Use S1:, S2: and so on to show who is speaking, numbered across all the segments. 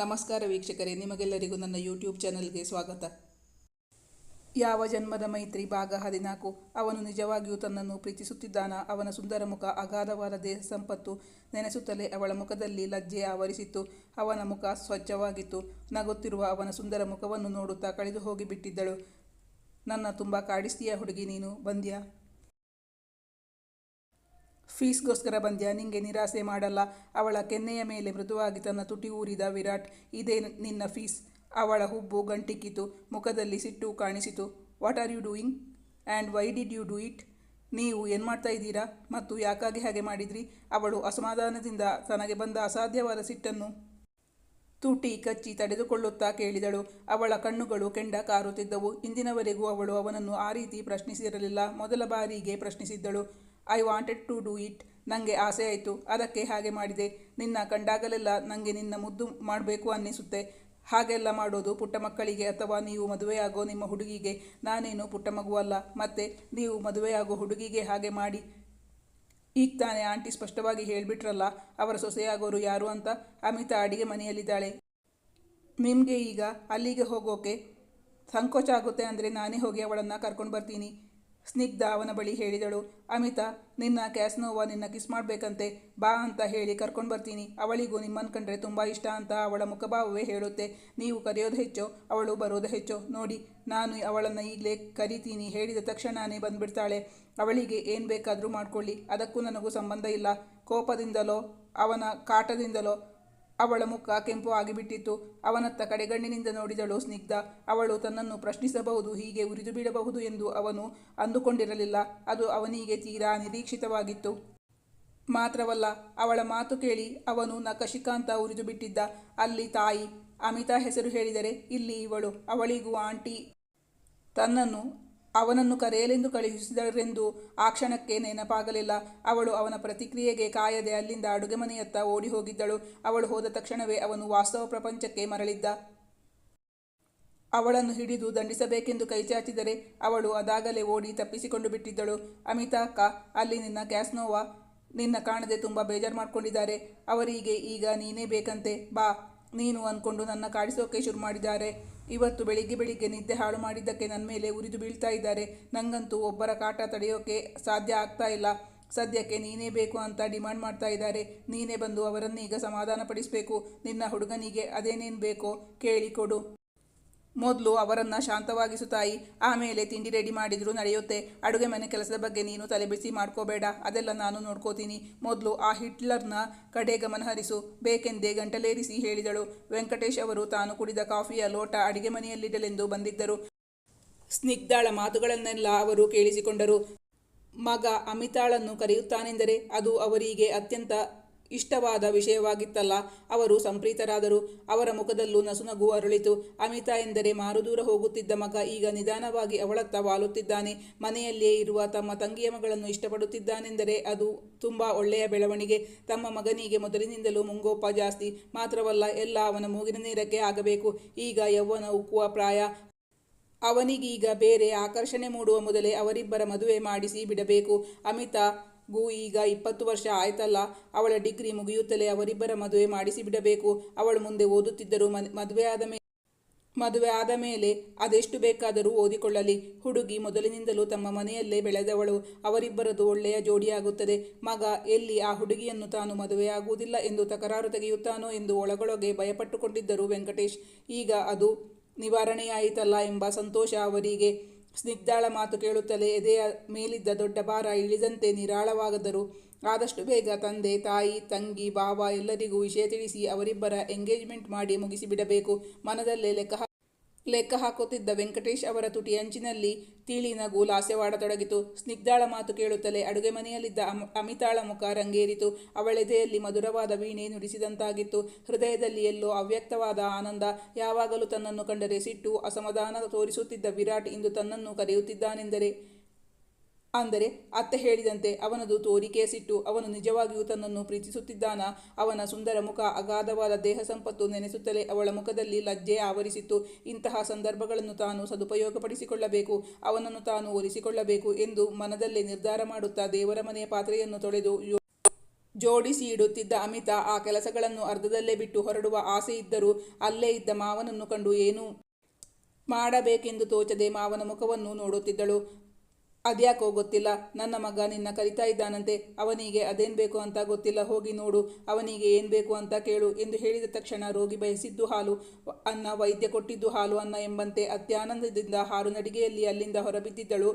S1: ನಮಸ್ಕಾರ ವೀಕ್ಷಕರೇ, ನಿಮಗೆಲ್ಲರಿಗೂ ನನ್ನ ಯೂಟ್ಯೂಬ್ ಚಾನಲ್ಗೆ ಸ್ವಾಗತ. ಯಾವ ಜನ್ಮದ ಮೈತ್ರಿ ಭಾಗ ಹದಿನಾಲ್ಕು? ಅವನು ನಿಜವಾಗಿಯೂ ತನ್ನನ್ನು ಪ್ರೀತಿಸುತ್ತಿದ್ದಾನ. ಅವನ ಸುಂದರ ಮುಖ ಅಗಾಧವಾದ ದೇಹ ಸಂಪತ್ತು ನೆನೆಸುತ್ತಲೇ ಅವಳ ಮುಖದಲ್ಲಿ ಲಜ್ಜೆ ಆವರಿಸಿತ್ತು. ಅವನ ಮುಖ ಸ್ವಚ್ಛವಾಗಿತ್ತು. ನಗುತ್ತಿರುವ ಅವನ ಸುಂದರ ಮುಖವನ್ನು ನೋಡುತ್ತಾ ಕಳೆದು ಹೋಗಿ ಬಿಟ್ಟಿದ್ದಳು ನನ್ನ ತುಂಬ ಕಾಡಿಸ್ತೀಯ ಹುಡುಗಿ ನೀನು? ಬಂದ್ಯಾ? ಫೀಸ್ಗೋಸ್ಕರ ಬಂದ್ಯಾ? ನಿಂಗೆ ನಿರಾಸೆ ಮಾಡಲ್ಲ. ಅವಳ ಕೆನ್ನೆಯ ಮೇಲೆ ಮೃದುವಾಗಿ ತನ್ನ ತುಟಿ ಊರಿದ ವಿರಾಟ್, ಇದೇ ನಿನ್ನ ಫೀಸ್. ಅವಳ ಹುಬ್ಬು ಗಂಟಿಕ್ಕಿತು ಮುಖದಲ್ಲಿ ಸಿಟ್ಟು ಕಾಣಿಸಿತು. What are you doing? And why did you do it? ನೀವು ಏನು ಮಾಡ್ತಾ ಇದ್ದೀರಾ? ಮತ್ತು ಯಾಕಾಗಿ ಹಾಗೆ ಮಾಡಿದ್ರಿ? ಅವಳು ಅಸಮಾಧಾನದಿಂದ ತನಗೆ ಬಂದ ಅಸಾಧ್ಯವಾದ ಸಿಟ್ಟನ್ನು ತುಟಿ ಕಚ್ಚಿ ತಡೆದುಕೊಳ್ಳುತ್ತಾ ಕೇಳಿದಳು. ಅವಳ ಕಣ್ಣುಗಳು ಕೆಂಡ ಕಾರುತ್ತಿದ್ದವು. ಇಂದಿನವರೆಗೂ ಅವಳು ಅವನನ್ನು ಆ ರೀತಿ ಪ್ರಶ್ನಿಸಿರಲಿಲ್ಲ. ಮೊದಲ ಬಾರಿಗೆ ಪ್ರಶ್ನಿಸಿದ್ದಳು. I wanted to do it ನನಗೆ ಆಸೆ ಆಯಿತು. ಅದಕ್ಕೆ ಹಾಗೆ ಮಾಡಿದೆ. ನಿನ್ನ ಕಂಡಾಗಲೆಲ್ಲ ನನಗೆ ನಿನ್ನ ಮುದ್ದು ಮಾಡಬೇಕು ಅನ್ನಿಸುತ್ತೆ. ಹಾಗೆಲ್ಲ ಮಾಡೋದು ಪುಟ್ಟ ಮಕ್ಕಳಿಗೆ ಅಥವಾ ನೀವು ಮದುವೆಯಾಗೋ ನಿಮ್ಮ ಹುಡುಗಿಗೆ. ನಾನೇನು ಪುಟ್ಟ ಮಗುವಲ್ಲ ಮತ್ತೆ ನೀವು ಮದುವೆಯಾಗೋ ಹುಡುಗಿಗೆ ಹಾಗೆ ಮಾಡಿ. ಈಗ ತಾನೇ ಆಂಟಿ ಸ್ಪಷ್ಟವಾಗಿ ಹೇಳಿಬಿಟ್ರಲ್ಲ, ಅವರ ಸೊಸೆಯಾಗೋರು ಯಾರು ಅಂತ? ಅಮಿತಾ ಅಡಿಗೆ ಮನೆಯಲ್ಲಿದ್ದಾಳೆ. ನಿಮಗೆ ಈಗ ಅಲ್ಲಿಗೆ ಹೋಗೋಕೆ ಸಂಕೋಚ ಆಗುತ್ತೆ ಅಂದರೆ ನಾನೇ ಹೋಗಿ ಅವಳನ್ನು ಕರ್ಕೊಂಡು ಬರ್ತೀನಿ. ಸ್ನಿಗ್ಧ ಅವನ ಬಳಿ ಹೇಳಿದಳು, ಅಮಿತ, ನಿನ್ನ ಕ್ಯಾಸ್ನೋವ ನಿನ್ನ ಕಿಸ್ ಮಾಡಬೇಕಂತೆ, ಬಾ ಅಂತ ಹೇಳಿ ಕರ್ಕೊಂಡು ಬರ್ತೀನಿ. ಅವಳಿಗೂ ನಿಮ್ಮನ್ನು ಕಂಡ್ರೆ ತುಂಬ ಇಷ್ಟ ಅಂತ ಅವಳ ಮುಖಭಾವವೇ ಹೇಳುತ್ತೆ. ನೀವು ಕರೆಯೋದು ಹೆಚ್ಚೋ, ಅವಳು ಬರೋದು ಹೆಚ್ಚೋ. ನೋಡಿ, ನಾನು ಅವಳನ್ನು ಈಗಲೇ ಕರಿತೀನಿ. ಹೇಳಿದ ತಕ್ಷಣನೇ ಬಂದುಬಿಡ್ತಾಳೆ. ಅವಳಿಗೆ ಏನು ಬೇಕಾದರೂ ಮಾಡ್ಕೊಳ್ಳಿ. ಅದಕ್ಕೂ ನನಗೂ ಸಂಬಂಧ ಇಲ್ಲ. ಕೋಪದಿಂದಲೋ, ಅವನ ಕಾಟದಿಂದಲೋ ಅವಳ ಮುಖ ಕೆಂಪು ಆಗಿಬಿಟ್ಟಿತ್ತು. ಅವನತ್ತ ಕಡೆಗಣ್ಣಿನಿಂದ ನೋಡಿದಳು ಸ್ನಿಗ್ಧ. ಅವಳು ತನ್ನನ್ನು ಪ್ರಶ್ನಿಸಬಹುದು, ಹೀಗೆ ಉರಿದು ಬಿಡಬಹುದು ಎಂದು ಅವನು ಅಂದುಕೊಂಡಿರಲಿಲ್ಲ. ಅದು ಅವನಿಗೆ ತೀರಾ ನಿರೀಕ್ಷಿತವಾಗಿತ್ತು. ಮಾತ್ರವಲ್ಲ, ಅವಳ ಮಾತು ಕೇಳಿ ಅವನು ನಕಶಿಕಾಂತ ಉರಿದು ಬಿಟ್ಟಿದ್ದ. ಅಲ್ಲಿ ತಾಯಿ, ಅಮಿತಾ ಹೆಸರು ಹೇಳಿದರೆ ಇಲ್ಲಿ ಇವಳು, ಅವಳಿಗೂ ಆಂಟಿ. ತನ್ನನ್ನು ಅವನನ್ನು ಕರೆಯಲೆಂದು ಕಳುಹಿಸಿದರೆಂದು ಆ ಕ್ಷಣಕ್ಕೆ ನೆನಪಾಗಲಿಲ್ಲ. ಅವಳು ಅವನ ಪ್ರತಿಕ್ರಿಯೆಗೆ ಕಾಯದೆ ಅಲ್ಲಿಂದ ಅಡುಗೆ ಮನೆಯತ್ತ ಓಡಿ ಹೋಗಿದ್ದಳು ಅವಳು ಹೋದ ತಕ್ಷಣವೇ ಅವನು ವಾಸ್ತವ ಪ್ರಪಂಚಕ್ಕೆ ಮರಳಿದ್ದ. ಅವಳನ್ನು ಹಿಡಿದು ದಂಡಿಸಬೇಕೆಂದು ಕೈಚಾಚಿದರೆ ಅವಳು ಅದಾಗಲೇ ಓಡಿ ತಪ್ಪಿಸಿಕೊಂಡು ಬಿಟ್ಟಿದ್ದಳು. ಅಮಿತಾ, ಅಕ್ಕ, ಅಲ್ಲಿ ನಿನ್ನ ಕ್ಯಾಸ್ನೋವಾ ನಿನ್ನ ಕಾಣದೆ ತುಂಬ ಬೇಜಾರು ಮಾಡ್ಕೊಂಡಿದ್ದಾರೆ. ಅವರಿಗೆ ಈಗ ನೀನೇ ಬೇಕಂತೆ. ಬಾ, ನೀನು ಅಂದ್ಕೊಂಡು ನನ್ನ ಕಾಡಿಸೋಕೆ ಶುರು ಮಾಡಿದ್ದಾರೆ. ಇವತ್ತು ಬೆಳಿಗ್ಗೆ ಬೆಳಿಗ್ಗೆ ನಿದ್ದೆ ಹಾಳು ಮಾಡಿದ್ದಕ್ಕೆ ನನ್ನ ಮೇಲೆ ಉರಿದು ಬೀಳ್ತಾ ಇದ್ದಾರೆ. ನಂಗಂತೂ ಒಬ್ಬರ ಕಾಟ ತಡೆಯೋಕೆ ಸಾಧ್ಯ ಆಗ್ತಾ ಇಲ್ಲ. ಸದ್ಯಕ್ಕೆ ನೀನೇ ಬೇಕು ಅಂತ ಡಿಮಾಂಡ್ ಮಾಡ್ತಾ ಇದ್ದಾರೆ. ನೀನೇ ಬಂದು ಅವರನ್ನೀಗ ಸಮಾಧಾನಪಡಿಸಬೇಕು. ನಿನ್ನ ಹುಡುಗನಿಗೆ ಅದೇನೇನು ಬೇಕೋ ಕೇಳಿ ಕೊಡು. ಮೊದಲು ಅವರನ್ನು ಶಾಂತವಾಗಿಸು ತಾಯಿ. ಆಮೇಲೆ ತಿಂಡಿ ರೆಡಿ ಮಾಡಿದ್ರು, ನಡೆಯುತ್ತೆ. ಅಡುಗೆ ಮನೆ ಕೆಲಸದ ಬಗ್ಗೆ ನೀನು ತಲೆ ತಲೆಬಿಸಿ ಮಾಡ್ಕೋಬೇಡ. ಅದೆಲ್ಲ ನಾನು ನೋಡ್ಕೋತೀನಿ. ಮೊದಲು ಆ ಹಿಟ್ಲರ್ನ ಕಡೆ ಗಮನಹರಿಸು ಬೇಕೆಂದೇ ಗಂಟಲೇರಿಸಿ ಹೇಳಿದಳು. ವೆಂಕಟೇಶ್ ಅವರು ತಾನು ಕುಡಿದ ಕಾಫಿಯ ಲೋಟ ಅಡಿಗೆ ಮನೆಯಲ್ಲಿಡಲೆಂದು ಬಂದಿದ್ದರು. ಸ್ನಿಗ್ಧಾಳ ಮಾತುಗಳನ್ನೆಲ್ಲ ಅವರು ಕೇಳಿಸಿಕೊಂಡರು. ಮಗ ಅಮಿತಾಳನ್ನು ಕರೆಯುತ್ತಾನೆಂದರೆ ಅದು ಅವರಿಗೆ ಅತ್ಯಂತ ಇಷ್ಟವಾದ ವಿಷಯವಾಗಿತ್ತಲ್ಲ. ಅವರು ಸಂಪ್ರೀತರಾದರು. ಅವರ ಮುಖದಲ್ಲೂ ನಸುನಗು ಅರಳಿತು. ಅಮಿತಾ ಎಂದರೆ ಮಾರುದೂರ ಹೋಗುತ್ತಿದ್ದ ಮಗ ಈಗ ನಿಧಾನವಾಗಿ ಅವಳತ್ತ ವಾಲುತ್ತಿದ್ದಾನೆ. ಮನೆಯಲ್ಲಿಯೇ ಇರುವ ತಮ್ಮ ತಂಗಿಯ ಮಗಳನ್ನು ಇಷ್ಟಪಡುತ್ತಿದ್ದಾನೆಂದರೆ ಅದು ತುಂಬ ಒಳ್ಳೆಯ ಬೆಳವಣಿಗೆ. ತಮ್ಮ ಮಗನಿಗೆ ಮೊದಲಿನಿಂದಲೂ ಮುಂಗೋಪ ಜಾಸ್ತಿ. ಮಾತ್ರವಲ್ಲ, ಎಲ್ಲ ಅವನ ಮೂಗಿನ ನೀರಕ್ಕೆ ಆಗಬೇಕು. ಈಗ ಯೌವನ ಉಕ್ಕುವ ಪ್ರಾಯ. ಅವನಿಗೀಗ ಬೇರೆ ಆಕರ್ಷಣೆ ಮೂಡುವ ಮೊದಲೇ ಅವರಿಬ್ಬರ ಮದುವೆ ಮಾಡಿಸಿ ಬಿಡಬೇಕು. ಅಮಿತಾ ಗೂ, ಈಗ ಇಪ್ಪತ್ತು ವರ್ಷ ಆಯ್ತಲ್ಲ, ಅವಳ ಡಿಗ್ರಿ ಮುಗಿಯುತ್ತಲೇ ಅವರಿಬ್ಬರ ಮದುವೆ ಮಾಡಿಸಿ ಬಿಡಬೇಕು ಅವಳು ಮುಂದೆ ಓದುತ್ತಿದ್ದರು ಮದುವೆ ಆದ ಮೇಲೆ ಮದುವೆ ಆದ ಮೇಲೆ ಅದೆಷ್ಟು ಬೇಕಾದರೂ ಓದಿಕೊಳ್ಳಲಿ. ಹುಡುಗಿ ಮೊದಲಿನಿಂದಲೂ ತಮ್ಮ ಮನೆಯಲ್ಲೇ ಬೆಳೆದವಳು. ಅವರಿಬ್ಬರದು ಒಳ್ಳೆಯ ಜೋಡಿಯಾಗುತ್ತದೆ. ಮಗ ಎಲ್ಲಿ ಆ ಹುಡುಗಿಯನ್ನು ತಾನು ಮದುವೆಯಾಗುವುದಿಲ್ಲ ಎಂದು ತಕರಾರು ತೆಗೆಯುತ್ತಾನೋ ಎಂದು ಒಳಗೊಳಗೆ ಭಯಪಟ್ಟುಕೊಂಡಿದ್ದರು ವೆಂಕಟೇಶ್. ಈಗ ಅದು ನಿವಾರಣೆಯಾಯಿತಲ್ಲ ಎಂಬ ಸಂತೋಷ ಅವರಿಗೆ. ಸ್ನಿಗ್ಧಾಳ ಮಾತು ಕೇಳುತ್ತಲೇ ಎದೆಯ ಮೇಲಿದ್ದ ದೊಡ್ಡ ಭಾರ ಇಳಿದಂತೆ ನಿರಾಳವಾಗದರು. ಆದಷ್ಟು ಬೇಗ ತಂದೆ, ತಾಯಿ, ತಂಗಿ ಬಾವ ಎಲ್ಲರಿಗೂ ವಿಷಯ ತಿಳಿಸಿ ಅವರಿಬ್ಬರ ಎಂಗೇಜ್ಮೆಂಟ್ ಮಾಡಿ ಮುಗಿಸಿಬಿಡಬೇಕು. ಮನದಲ್ಲೇ ಲೆಕ್ಕ ಲೆಕ್ಕ ಹಾಕುತ್ತಿದ್ದ ವೆಂಕಟೇಶ್ ಅವರ ತುಟಿ ಅಂಚಿನಲ್ಲಿ ತಿಳಿ ನಗು ಲಾಸ್ಯವಾಡತೊಡಗಿತು ಸ್ನಿಗ್ಧಾಳ ಮಾತು ಕೇಳುತ್ತಲೇ ಅಡುಗೆ ಮನೆಯಲ್ಲಿದ್ದ ಅಮಿತಾಳ ಮುಖ ರಂಗೇರಿತು. ಅವಳೆದೆಯಲ್ಲಿ ಮಧುರವಾದ ವೀಣೆ ನುಡಿಸಿದಂತಾಗಿತ್ತು. ಹೃದಯದಲ್ಲಿ ಎಲ್ಲೋ ಅವ್ಯಕ್ತವಾದ ಆನಂದ. ಯಾವಾಗಲೂ ತನ್ನನ್ನು ಕಂಡರೆ ಸಿಟ್ಟು, ಅಸಮಾಧಾನ ತೋರಿಸುತ್ತಿದ್ದ ವಿರಾಟ್ ಇಂದು ತನ್ನನ್ನು ಕರೆಯುತ್ತಿದ್ದಾನೆಂದರೆ ಅಂದರೆ ಅತ್ತೆ ಹೇಳಿದಂತೆ ಅವನದು ತೋರಿಕೆ ಸಿಟ್ಟು ಅವನು ನಿಜವಾಗಿಯೂ ತನ್ನನ್ನು ಪ್ರೀತಿಸುತ್ತಿದ್ದಾನ. ಅವನ ಸುಂದರ ಮುಖ ಅಗಾಧವಾದ ದೇಹ ಸಂಪತ್ತು ನೆನೆಸುತ್ತಲೇ ಅವಳ ಮುಖದಲ್ಲಿ ಲಜ್ಜೆ ಆವರಿಸಿತ್ತು. ಇಂತಹ ಸಂದರ್ಭಗಳನ್ನು ತಾನು ಸದುಪಯೋಗಪಡಿಸಿಕೊಳ್ಳಬೇಕು. ಅವನನ್ನು ತಾನು ಒಲಿಸಿಕೊಳ್ಳಬೇಕು ಎಂದು ಮನದಲ್ಲೇ ನಿರ್ಧಾರ ಮಾಡುತ್ತಾ ದೇವರ ಮನೆಯ ಪಾತ್ರೆಯನ್ನು ತೊಳೆದು ಜೋಡಿಸಿ ಇಡುತ್ತಿದ್ದ ಅಮಿತಾ ಆ ಕೆಲಸಗಳನ್ನು ಅರ್ಧದಲ್ಲೇ ಬಿಟ್ಟು ಹೊರಡುವ ಆಸೆ ಇದ್ದರೂ ಅಲ್ಲೇ ಇದ್ದ ಮಾವನನ್ನು ಕಂಡು ಏನೂ ಮಾಡಬೇಕೆಂದು ತೋಚದೆ ಮಾವನ ಮುಖವನ್ನು ನೋಡುತ್ತಿದ್ದಳು. ಅದ್ಯಾಕೋ ಗೊತ್ತಿಲ್ಲ? ನನ್ನ ಮಗ ನಿನ್ನ ಕರಿತಾ ಇದ್ದಾನಂತೆ. ಅವನಿಗೆ ಅದೇನ್ ಬೇಕು ಅಂತ ಗೊತ್ತಿಲ್ಲ. ಹೋಗಿ ನೋಡು. ಅವನಿಗೆ ಏನ್ ಬೇಕು ಅಂತ ಕೇಳು ಎಂದು ಹೇಳಿದ ತಕ್ಷಣ ರೋಗಿ ಬಯಸಿದ್ದು ಹಾಲು, ಅನ್ನ, ವೈದ್ಯ ಕೊಟ್ಟಿದ್ದು ಹಾಲು, ಅನ್ನ ಎಂಬಂತೆ ಅತ್ಯಾನಂದದಿಂದ ಹಾರು ನಡಿಗೆಯಲ್ಲಿ ಅಲ್ಲಿಂದ ಹೊರಬಿದ್ದಿದ್ದಳು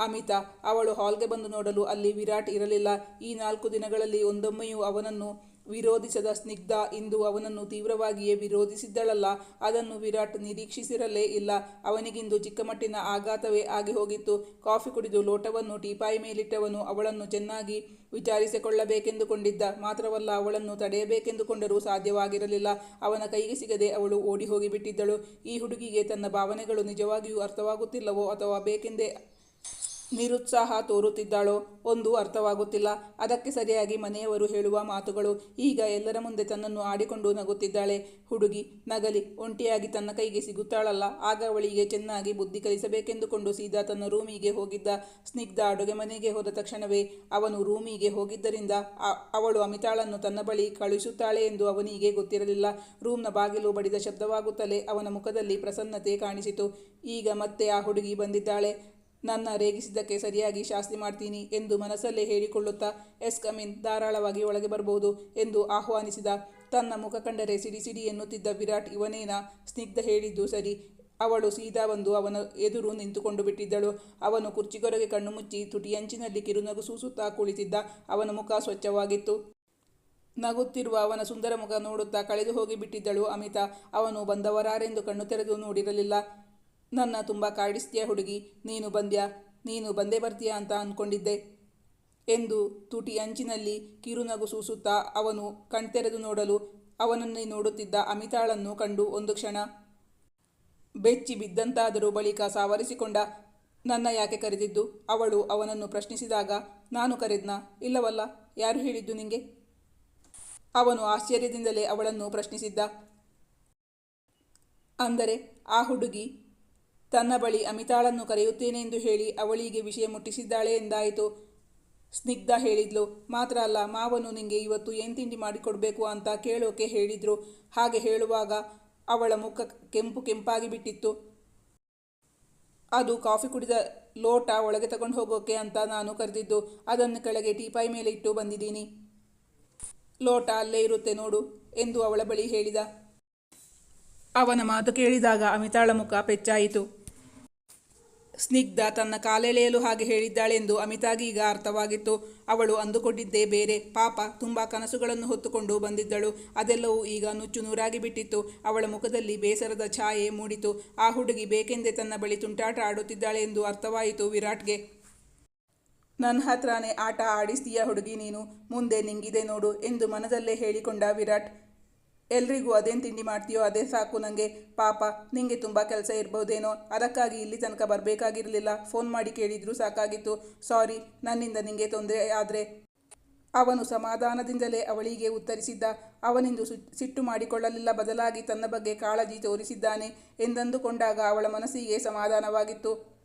S1: ಅಮಿತಾ. ಅವಳು ಹಾಲ್ಗೆ ಬಂದು ನೋಡಲು ಅಲ್ಲಿ ವಿರಾಟ್ ಇರಲಿಲ್ಲ. ಈ ನಾಲ್ಕು ದಿನಗಳಲ್ಲಿ ಒಂದೊಮ್ಮೆಯೂ ಅವನನ್ನು ವಿರೋಧಿಸದ ಸ್ನಿಗ್ಧ ಇಂದು ಅವನನ್ನು ತೀವ್ರವಾಗಿಯೇ ವಿರೋಧಿಸಿದ್ದಳಲ್ಲ. ಅದನ್ನು ವಿರಾಟ್ ನಿರೀಕ್ಷಿಸಿರಲೇ ಇಲ್ಲ. ಅವನಿಗಿಂದು ಚಿಕ್ಕಮಟ್ಟಿನ ಆಘಾತವೇ ಆಗಿ ಹೋಗಿತ್ತು. ಕಾಫಿ ಕುಡಿದು ಲೋಟವನ್ನು ಟೀಪಾಯಿ ಮೇಲಿಟ್ಟವನು ಅವಳನ್ನು ಚೆನ್ನಾಗಿ ವಿಚಾರಿಸಿಕೊಳ್ಳಬೇಕೆಂದುಕೊಂಡಿದ್ದ. ಮಾತ್ರವಲ್ಲ, ಅವಳನ್ನು ತಡೆಯಬೇಕೆಂದುಕೊಂಡರೂ ಸಾಧ್ಯವಾಗಿರಲಿಲ್ಲ. ಅವನ ಕೈಗೆ ಸಿಗದೆ ಅವಳು ಓಡಿ ಹೋಗಿಬಿಟ್ಟಿದ್ದಳು ಈ ಹುಡುಗಿಗೆ ತನ್ನ ಭಾವನೆಗಳು ನಿಜವಾಗಿಯೂ ಅರ್ಥವಾಗುತ್ತಿಲ್ಲವೋ ಅಥವಾ ಬೇಕೆಂದೇ ನಿರುತ್ಸಾಹ ತೋರುತ್ತಿದ್ದಾಳೋ ಒಂದು ಅರ್ಥವಾಗುತ್ತಿಲ್ಲ. ಅದಕ್ಕೆ ಸರಿಯಾಗಿ ಮನೆಯವರು ಹೇಳುವ ಮಾತುಗಳು. ಈಗ ಎಲ್ಲರ ಮುಂದೆ ತನ್ನನ್ನು ಆಡಿಕೊಂಡು ನಗುತ್ತಿದ್ದಾಳೆ. ಹುಡುಗಿ, ನಗಲಿ, ಒಂಟಿಯಾಗಿ ತನ್ನ ಕೈಗೆ ಸಿಗುತ್ತಾಳಲ್ಲ. ಆಗ ಅವಳಿಗೆ ಚೆನ್ನಾಗಿ ಬುದ್ಧಿ ಕಲಿಸಬೇಕೆಂದುಕೊಂಡು ಸೀದಾ ತನ್ನ ರೂಮಿಗೆ ಹೋಗಿದ್ದ ಸ್ನಿಗ್ಧ ಅಡುಗೆ ಮನೆಗೆ ಹೋದ ತಕ್ಷಣವೇ ಅವನು ರೂಮಿಗೆ ಹೋಗಿದ್ದರಿಂದ ಅವಳು ಅಮಿತಾಳನ್ನು ತನ್ನ ಬಳಿ ಕಳುಹಿಸುತ್ತಾಳೆ ಎಂದು ಅವನಿಗೆ ಗೊತ್ತಿರಲಿಲ್ಲ. ರೂಮ್ನ ಬಾಗಿಲು ಬಡಿದ ಶಬ್ದವಾಗುತ್ತಲೇ ಅವನ ಮುಖದಲ್ಲಿ ಪ್ರಸನ್ನತೆ ಕಾಣಿಸಿತು. ಈಗ ಮತ್ತೆ ಆ ಹುಡುಗಿ ಬಂದಿದ್ದಾಳೆ. ನನ್ನ ರೇಗಿಸಿದ್ದಕ್ಕೆ ಸರಿಯಾಗಿ ಶಾಸ್ತಿ ಮಾಡ್ತೀನಿ ಎಂದು ಮನಸ್ಸಲ್ಲೇ ಹೇಳಿಕೊಳ್ಳುತ್ತಾ ಎಸ್ ಕಮಿನ್ ಧಾರಾಳವಾಗಿ ಒಳಗೆ ಬರಬಹುದು ಎಂದು ಆಹ್ವಾನಿಸಿದ. ತನ್ನ ಮುಖ ಕಂಡರೆ ಸಿಡಿ ಸಿಡಿ ಎನ್ನುತ್ತಿದ್ದ ವಿರಾಟ್ ಇವನೇನ ಸ್ನಿಗ್ಧ ಹೇಳಿದ್ದು ಸರಿ. ಅವಳು ಸೀದಾ ಬಂದು ಅವನ ಎದುರು ನಿಂತುಕೊಂಡು ಬಿಟ್ಟಿದ್ದಳು. ಅವನು ಕುರ್ಚಿಗೊರಗೆ ಕಣ್ಣು ಮುಚ್ಚಿ ತುಟಿಯಂಚಿನಲ್ಲಿ ಕಿರುನಗು ಸೂಸುತ್ತಾ ಕುಳಿತಿದ್ದ. ಅವನ ಮುಖ ಸ್ವಚ್ಛವಾಗಿತ್ತು. ನಗುತ್ತಿರುವ ಅವನ ಸುಂದರ ಮುಖ ನೋಡುತ್ತಾ ಕಳೆದು ಹೋಗಿ ಬಿಟ್ಟಿದ್ದಳು ಅಮಿತಾ. ಅವನು ಬಂದವರಾರೆಂದು ಕಣ್ಣು ತೆರೆದು ನೋಡಿರಲಿಲ್ಲ. ನನ್ನ ತುಂಬ ಕಾಡಿಸ್ತೀಯ ಹುಡುಗಿ, ನೀನು ಬಂದ್ಯಾ? ನೀನು ಬಂದೇ ಬರ್ತೀಯಾ ಅಂತ ಅಂದ್ಕೊಂಡಿದ್ದೆ ಎಂದು ತುಟಿ ಅಂಚಿನಲ್ಲಿ ಕಿರುನಗು ಸೂಸುತ್ತಾ ಅವನು ಕಣ್ತೆರೆದು ನೋಡಲು ಅವನನ್ನೇ ನೋಡುತ್ತಿದ್ದ ಅಮಿತಾಳನ್ನು ಕಂಡು ಒಂದು ಕ್ಷಣ, ಬೆಚ್ಚಿ ಬಿದ್ದಂತಾದರೂ ಬಳಿಕ ಸಾವರಿಸಿಕೊಂಡ, ನನ್ನ ಯಾಕೆ ಕರೆದಿದ್ದು? ಅವಳು ಅವನನ್ನು ಪ್ರಶ್ನಿಸಿದಾಗ, ನಾನು ಕರೆದ್ನಾ? ಇಲ್ಲವಲ್ಲ, ಯಾರು ಹೇಳಿದ್ದು ನಿಂಗೆ? ಅವನು ಆಶ್ಚರ್ಯದಿಂದಲೇ ಅವಳನ್ನು ಪ್ರಶ್ನಿಸಿದ್ದ, ಅಂದರೆ ಆ ಹುಡುಗಿ ತನ್ನ ಬಳಿ ಅಮಿತಾಳನ್ನು ಕರೆಯುತ್ತೇನೆ ಎಂದು ಹೇಳಿ ಅವಳಿಗೆ ವಿಷಯ ಮುಟ್ಟಿಸಿದ್ದಾಳೆ ಎಂದಾಯಿತು. ಸ್ನಿಗ್ಧ ಹೇಳಿದ್ಲು, ಮಾತ್ರ ಅಲ್ಲ, ಮಾವನು ನಿಂಗೆ ಇವತ್ತು ಏನು ತಿಂಡಿ ಮಾಡಿಕೊಡ್ಬೇಕು ಅಂತ ಕೇಳೋಕೆ ಹೇಳಿದ್ರು. ಹಾಗೆ ಹೇಳುವಾಗ ಅವಳ ಮುಖ ಕೆಂಪು ಕೆಂಪಾಗಿ ಬಿಟ್ಟಿತ್ತು. ಅದು ಕಾಫಿ ಕುಡಿದ ಲೋಟ ಒಳಗೆ ತಗೊಂಡು ಹೋಗೋಕೆ ಅಂತ ನಾನು ಕರೆದಿದ್ದು. ಅದನ್ನು ಕೆಳಗೆ ಟೀಪಾಯಿ ಮೇಲೆ ಇಟ್ಟು ಬಂದಿದ್ದೀನಿ. ಲೋಟ ಅಲ್ಲೇ ಇರುತ್ತೆ ನೋಡು ಎಂದು ಅವಳ ಬಳಿ ಹೇಳಿದ. ಅವನ ಮಾತು ಕೇಳಿದಾಗ ಅಮಿತಾಳ ಮುಖ ಪೆಚ್ಚಾಯಿತು ಸ್ನಿಗ್ಧ ತನ್ನ ಕಾಲೆಳೆಯಲು ಹಾಗೆ ಹೇಳಿದ್ದಾಳೆಂದು ಅಮಿತಾಗಿ ಈಗ ಅರ್ಥವಾಗಿತ್ತು. ಅವಳು ಅಂದುಕೊಂಡಿದ್ದೇ ಬೇರೆ. ಪಾಪ, ತುಂಬ ಕನಸುಗಳನ್ನು ಹೊತ್ತುಕೊಂಡು ಬಂದಿದ್ದಳು. ಅದೆಲ್ಲವೂ ಈಗ ನುಚ್ಚು ನೂರಾಗಿ ಬಿಟ್ಟಿತ್ತು. ಅವಳ ಮುಖದಲ್ಲಿ ಬೇಸರದ ಛಾಯೆ ಮೂಡಿತು. ಆ ಹುಡುಗಿ ಬೇಕೆಂದೇ ತನ್ನ ಬಳಿ ತುಂಟಾಟ ಆಡುತ್ತಿದ್ದಾಳೆ ಎಂದು ಅರ್ಥವಾಯಿತು ವಿರಾಟ್ಗೆ. ನನ್ನ ಹತ್ರನೇ ಆಟ ಆಡಿಸ್ತೀಯ ಹುಡುಗಿ ನೀನು. ಮುಂದೆ ನಿಂಗಿದೆ ನೋಡು ಎಂದು ಮನದಲ್ಲೇ ಹೇಳಿಕೊಂಡ ವಿರಾಟ್. ಎಲ್ರಿಗೂ ಅದೇನು ತಿಂಡಿ ಮಾಡ್ತೀಯೋ ಅದೇ ಸಾಕು ನನಗೆ ಪಾಪ, ನಿಂಗೆ ತುಂಬ ಕೆಲಸ ಇರ್ಬೋದೇನೋ. ಅದಕ್ಕಾಗಿ ಇಲ್ಲಿ ತನಕ ಬರಬೇಕಾಗಿರಲಿಲ್ಲ. ಫೋನ್ ಮಾಡಿ ಕೇಳಿದ್ರು ಸಾಕಾಗಿತ್ತು. ಸಾರಿ, ನನ್ನಿಂದ ನಿಂಗೆ ತೊಂದರೆ ಆದರೆ. ಅವನು ಸಮಾಧಾನದಿಂದಲೇ ಅವಳಿಗೆ ಉತ್ತರಿಸಿದ್ದ. ಅವನಿಂದು ಸಿಟ್ಟು ಮಾಡಿಕೊಳ್ಳಲಿಲ್ಲ. ಬದಲಾಗಿ ತನ್ನ ಬಗ್ಗೆ ಕಾಳಜಿ ತೋರಿಸಿದ್ದಾನೆ ಎಂದಂದುಕೊಂಡಾಗ ಅವಳ ಮನಸ್ಸಿಗೆ ಸಮಾಧಾನವಾಗಿತ್ತು.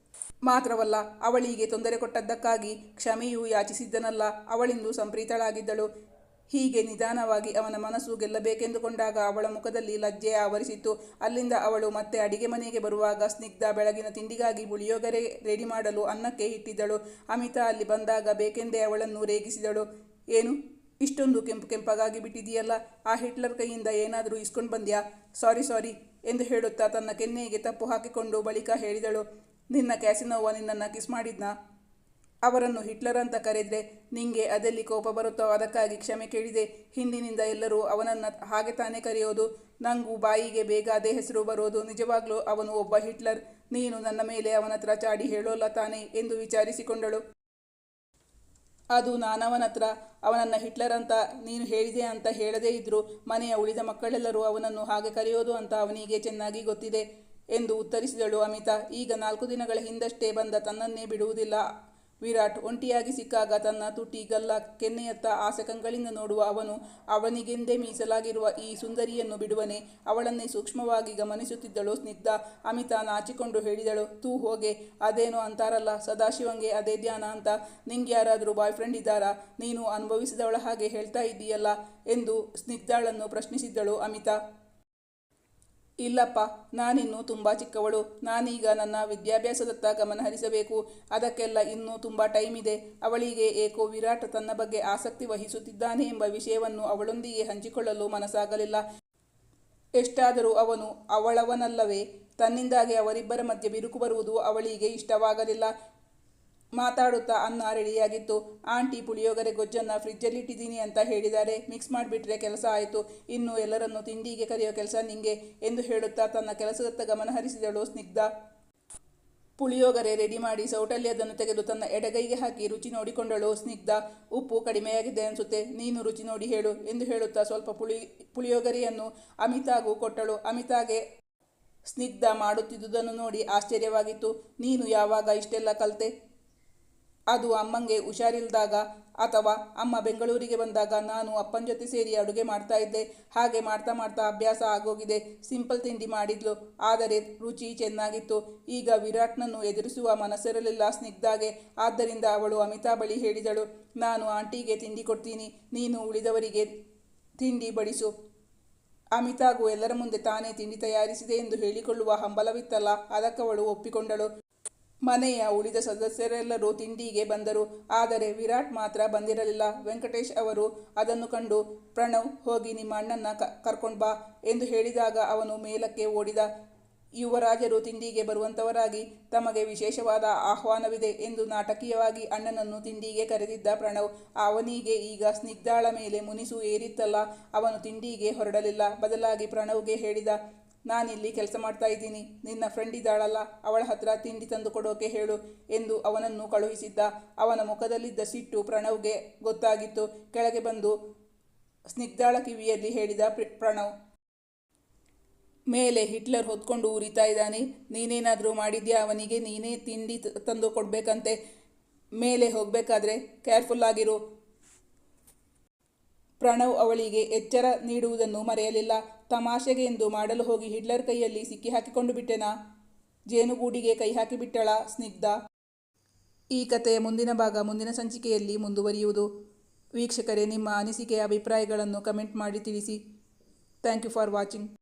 S1: ಮಾತ್ರವಲ್ಲ, ಅವಳಿಗೆ ತೊಂದರೆ ಕೊಟ್ಟದ್ದಕ್ಕಾಗಿ ಕ್ಷಮೆಯೂ ಯಾಚಿಸಿದ್ದನಲ್ಲ. ಅವಳಿಂದು ಸಂಪ್ರೀತಳಾಗಿದ್ದಳು. ಹೀಗೆ ನಿಧಾನವಾಗಿ ಅವನ ಮನಸ್ಸು ಗೆಲ್ಲಬೇಕೆಂದುಕೊಂಡಾಗ ಅವಳ ಮುಖದಲ್ಲಿ ಲಜ್ಜೆ ಆವರಿಸಿತ್ತು. ಅಲ್ಲಿಂದ ಅವಳು ಮತ್ತೆ ಅಡಿಗೆ ಮನೆಗೆ ಬರುವಾಗ ಸ್ನಿಗ್ಧ ಬೆಳಗಿನ ತಿಂಡಿಗಾಗಿ ಪುಳಿಯೋಗರೆ ರೆಡಿ ಮಾಡಲು ಅನ್ನಕ್ಕೆ ಇಟ್ಟಿದ್ದಳು. ಅಮಿತಾ ಅಲ್ಲಿ ಬಂದಾಗ ಬೇಕೆಂದೇ ಅವಳನ್ನು ರೇಗಿಸಿದಳು. ಏನು? ಇಷ್ಟೊಂದು ಕೆಂಪು ಕೆಂಪಗಾಗಿ ಬಿಟ್ಟಿದೆಯಲ್ಲ ಆ ಹಿಟ್ಲರ್ ಕೈಯಿಂದ ಏನಾದರೂ ಇಸ್ಕೊಂಡು ಬಂದ್ಯಾ? ಸಾರಿ ಸಾರಿ ಎಂದು ಹೇಳುತ್ತಾ ತನ್ನ ಕೆನ್ನೆಗೆ ತಪ್ಪು ಹಾಕಿಕೊಂಡು ಬಳಿಕ ಹೇಳಿದಳು. ನಿನ್ನ ಕ್ಯಾಸಿನೋವ ನಿನ್ನನ್ನು ಕಿಸ್ ಮಾಡಿದ್ನಾ? ಅವರನ್ನು ಹಿಟ್ಲರ್ ಅಂತ ಕರೆದ್ರೆ ನಿಂಗೆ ಅದೆಲ್ಲಿ ಕೋಪ ಬರುತ್ತೋ ಅದಕ್ಕಾಗಿ ಕ್ಷಮೆ ಕೇಳಿದೆ. ಹಿಂದಿನಿಂದ ಎಲ್ಲರೂ ಅವನನ್ನು ಹಾಗೆ ತಾನೇ ಕರೆಯೋದು. ನಂಗೂ ಬಾಯಿಗೆ ಬೇಗ ಅದೇ ಹೆಸರು ಬರೋದು. ನಿಜವಾಗ್ಲೂ ಅವನು ಒಬ್ಬ ಹಿಟ್ಲರ್. ನೀನು ನನ್ನ ಮೇಲೆ ಅವನ ಹತ್ರ ಚಾಡಿ ಹೇಳೋಲ್ಲ ತಾನೆ ಎಂದು ವಿಚಾರಿಸಿಕೊಂಡಳು. ಅದು ನಾನವನ ಹತ್ರ, ಅವನನ್ನು ಹಿಟ್ಲರ್ ಅಂತ ನೀನು ಹೇಳಿದೆ ಅಂತ ಹೇಳದೇ ಇದ್ದರೂ ಮನೆಯ ಉಳಿದ ಮಕ್ಕಳೆಲ್ಲರೂ ಅವನನ್ನು ಹಾಗೆ ಕರೆಯೋದು ಅಂತ ಅವನಿಗೆ ಚೆನ್ನಾಗಿ ಗೊತ್ತಿದೆ ಎಂದು ಉತ್ತರಿಸಿದಳು ಅಮಿತಾ. ಈಗ ನಾಲ್ಕು ದಿನಗಳ ಹಿಂದಷ್ಟೇ ಬಂದ ತನ್ನನ್ನೇ ಬಿಡುವುದಿಲ್ಲ. ವಿರಾಟ್ ಒಂಟಿಯಾಗಿ ಸಿಕ್ಕಾಗ ತನ್ನ ತುಟಿ ಗಲ್ಲ ಕೆನ್ನೆಯತ್ತ ಆಸೆ ಕಂಗಳಿಂದ ನೋಡುವ ಅವನು ಅವನಿಗೆಂದೇ ಮೀಸಲಾಗಿರುವ ಈ ಸುಂದರಿಯನ್ನು ಬಿಡುವನೆ. ಅವಳನ್ನೇ ಸೂಕ್ಷ್ಮವಾಗಿ ಗಮನಿಸುತ್ತಿದ್ದಳು ಸ್ನಿಗ್ಧ. ಅಮಿತಾ ನಾಚಿಕೊಂಡು ಹೇಳಿದಳು, ತೂ ಹೋಗೆ. ಅದೇನು ಅಂತಾರಲ್ಲ, ಸದಾಶಿವಂಗೆ ಅದೇ ಧ್ಯಾನ ಅಂತ. ನಿಂಗೆ ಯಾರಾದರೂ ಬಾಯ್ ಫ್ರೆಂಡ್ ಇದ್ದಾರಾ? ನೀನು ಅನುಭವಿಸಿದವಳ ಹಾಗೆ ಹೇಳ್ತಾ ಇದ್ದೀಯಲ್ಲ? ಎಂದು ಸ್ನಿಗ್ಧಾಳನ್ನು ಪ್ರಶ್ನಿಸಿದ್ದಳು ಅಮಿತಾ. ಇಲ್ಲಪ್ಪ, ನಾನಿನ್ನೂ ತುಂಬ ಚಿಕ್ಕವಳು. ನಾನೀಗ ನನ್ನ ವಿದ್ಯಾಭ್ಯಾಸದತ್ತ ಗಮನ ಹರಿಸಬೇಕು. ಅದಕ್ಕೆಲ್ಲ ಇನ್ನೂ ತುಂಬ ಟೈಮ್ ಇದೆ. ಅವಳಿಗೆ ಏಕೋ ವಿರಾಟ್ ತನ್ನ ಬಗ್ಗೆ ಆಸಕ್ತಿ ವಹಿಸುತ್ತಿದ್ದಾನೆ ಎಂಬ ವಿಷಯವನ್ನು ಅವಳೊಂದಿಗೆ ಹಂಚಿಕೊಳ್ಳಲು ಮನಸ್ಸಾಗಲಿಲ್ಲ. ಎಷ್ಟಾದರೂ ಅವನು ಅವಳವನಲ್ಲವೇ. ತನ್ನಿಂದಾಗಿ ಅವರಿಬ್ಬರ ಮಧ್ಯೆ ಬಿರುಕು ಬರುವುದು ಅವಳಿಗೆ ಇಷ್ಟವಾಗಲಿಲ್ಲ. ಮಾತಾಡುತ್ತಾ ಅನ್ನ ರೆಡಿಯಾಗಿತ್ತು. ಆಂಟಿ, ಪುಳಿಯೋಗರೆ, ಗೊಜ್ಜನ್ನು ಫ್ರಿಜ್ಜಲ್ಲಿಟ್ಟಿದ್ದೀನಿ ಅಂತ ಹೇಳಿದ್ದಾರೆ. ಮಿಕ್ಸ್ ಮಾಡಿಬಿಟ್ರೆ ಕೆಲಸ ಆಯಿತು. ಇನ್ನು ಎಲ್ಲರನ್ನು ತಿಂಡಿಗೆ ಕರೆಯೋ ಕೆಲಸ ನಿಂಗೆ ಎಂದು ಹೇಳುತ್ತಾ ತನ್ನ ಕೆಲಸದತ್ತ ಗಮನ ಹರಿಸಿದಳು ಸ್ನಿಗ್ಧ. ಪುಳಿಯೋಗರೆ ರೆಡಿ ಮಾಡಿ ಸೌಟಲ್ಲಿ ಅದನ್ನು ತೆಗೆದು ತನ್ನ ಎಡಗೈಗೆ ಹಾಕಿ ರುಚಿ ನೋಡಿಕೊಂಡಳು ಸ್ನಿಗ್ಧ. ಉಪ್ಪು ಕಡಿಮೆಯಾಗಿದೆ ಅನಿಸುತ್ತೆ. ನೀನು ರುಚಿ ನೋಡಿ ಹೇಳು ಎಂದು ಹೇಳುತ್ತಾ ಸ್ವಲ್ಪ ಪುಳಿ, ಪುಳಿಯೋಗರೆಯನ್ನು ಅಮಿತಾಗೂ ಕೊಟ್ಟಳು. ಅಮಿತಾಗೆ ಸ್ನಿಗ್ಧ ಮಾಡುತ್ತಿದ್ದುದನ್ನು ನೋಡಿ ಆಶ್ಚರ್ಯವಾಗಿತ್ತು. ನೀನು ಯಾವಾಗ ಇಷ್ಟೆಲ್ಲ ಕಲಿತೆ? ಅದು ಅಮ್ಮಂಗೆ ಹುಷಾರಿಲ್ದಾಗ ಅಥವಾ ಅಮ್ಮ ಬೆಂಗಳೂರಿಗೆ ಬಂದಾಗ ನಾನು ಅಪ್ಪನ ಜೊತೆ ಸೇರಿ ಅಡುಗೆ ಮಾಡ್ತಾ ಇದ್ದೆ. ಹಾಗೆ ಮಾಡ್ತಾ ಮಾಡ್ತಾ ಅಭ್ಯಾಸ ಆಗೋಗಿದೆ. ಸಿಂಪಲ್ ತಿಂಡಿ ಮಾಡಿದ್ಲು. ಆದರೆ ರುಚಿ ಚೆನ್ನಾಗಿತ್ತು. ಈಗ ವಿರಾಟ್ನನ್ನು ಎದುರಿಸುವ ಮನಸ್ಸಿರಲಿಲ್ಲ ಸ್ನಿಗ್ಧಾಗೆ. ಆದ್ದರಿಂದ ಅವಳು ಅಮಿತಾ ಬಳಿ ಹೇಳಿದಳು, ನಾನು ಆಂಟಿಗೆ ತಿಂಡಿ ಕೊಡ್ತೀನಿ. ನೀನು ಉಳಿದವರಿಗೆ ತಿಂಡಿ ಬಡಿಸು. ಅಮಿತಾಗೂ ಎಲ್ಲರ ಮುಂದೆ ತಾನೇ ತಿಂಡಿ ತಯಾರಿಸಿದೆ ಎಂದು ಹೇಳಿಕೊಳ್ಳುವ ಹಂಬಲವಿತ್ತಲ್ಲ? ಅದಕ್ಕವಳು ಒಪ್ಪಿಕೊಂಡಳು. ಮನೆಯ ಉಳಿದ ಸದಸ್ಯರೆಲ್ಲರೂ ತಿಂಡಿಗೆ ಬಂದರು. ಆದರೆ ವಿರಾಟ್ ಮಾತ್ರ ಬಂದಿರಲಿಲ್ಲ. ವೆಂಕಟೇಶ್ ಅವರು ಅದನ್ನು ಕಂಡು, ಪ್ರಣವ್, ಹೋಗಿ ನಿಮ್ಮ ಅಣ್ಣನ್ನ ಕ, ಕರ್ಕೊಂಡು ಬಾ ಎಂದು ಹೇಳಿದಾಗ ಅವನು ಮೇಲಕ್ಕೆ ಓಡಿದ. ಯುವರಾಜರು ತಿಂಡಿಗೆ ಬರುವಂತವರಾಗಿ ತಮಗೆ ವಿಶೇಷವಾದ ಆಹ್ವಾನವಿದೆ ಎಂದು ನಾಟಕೀಯವಾಗಿ ಅಣ್ಣನನ್ನು ತಿಂಡಿಗೆ ಕರೆದಿದ್ದ ಪ್ರಣವ್, ಅವನಿಗೆ ಈಗ ಸ್ನಿಗ್ಧಾಳ ಮೇಲೆ ಮುನಿಸು ಏರಿತ್ತಲ್ಲ, ಅವನು ತಿಂಡಿಗೆ ಹೊರಡಲಿಲ್ಲ ಬದಲಾಗಿ ಪ್ರಣವ್ಗೆ ಹೇಳಿದ. ನಾನಿಲ್ಲಿ ಕೆಲಸ ಮಾಡ್ತಾ ಇದ್ದೀನಿ. ನಿನ್ನ ಫ್ರೆಂಡ್ ಇದ್ದಾಳಲ್ಲ, ಅವಳ ಹತ್ರ ತಿಂಡಿ ತಂದು ಕೊಡೋಕೆ ಹೇಳು ಎಂದು ಅವನನ್ನು ಕಳುಹಿಸಿದ್ದ. ಅವನ ಮುಖದಲ್ಲಿದ್ದ ಸಿಟ್ಟು ಪ್ರಣವ್ಗೆ ಗೊತ್ತಾಗಿತ್ತು. ಕೆಳಗೆ ಬಂದು ಸ್ನಿಗ್ಧಾಳ ಕಿವಿಯಲ್ಲಿ ಹೇಳಿದ ಪ್ರ- ಪ್ರಣವ್. ಮೇಲೆ ಹಿಟ್ಲರ್ ಹೊತ್ಕೊಂಡು ಉರಿತಾ ಇದ್ದಾನೆ. ನೀನೇನಾದರೂ ಮಾಡಿದ್ಯಾ ಅವನಿಗೆ? ನೀನೇ ತಿಂಡಿ ತಂದು ಕೊಡಬೇಕಂತೆ. ಮೇಲೆ ಹೋಗಬೇಕಾದ್ರೆ ಕೇರ್ಫುಲ್ ಆಗಿರು. ಪ್ರಣವ್ ಅವಳಿಗೆ ಎಚ್ಚರ ನೀಡುವುದನ್ನು ಮರೆಯಲಿಲ್ಲ. ತಮಾಷೆಗೆ ಎಂದು ಮಾಡಲು ಹೋಗಿ ಹಿಟ್ಲರ್ ಕೈಯಲ್ಲಿ ಸಿಕ್ಕಿ ಹಾಕಿಕೊಂಡು ಬಿಟ್ಟೆನಾ? ಜೇನುಗೂಡಿಗೆ ಕೈ ಹಾಕಿಬಿಟ್ಟಳ ಸ್ನಿಗ್ಧ. ಈ ಕಥೆಯ ಮುಂದಿನ ಭಾಗ ಮುಂದಿನ ಸಂಚಿಕೆಯಲ್ಲಿ ಮುಂದುವರಿಯುವುದು. ವೀಕ್ಷಕರೇ, ನಿಮ್ಮ ಅನಿಸಿಕೆಯ ಅಭಿಪ್ರಾಯಗಳನ್ನು ಕಮೆಂಟ್ ಮಾಡಿ ತಿಳಿಸಿ. Thank you for watching.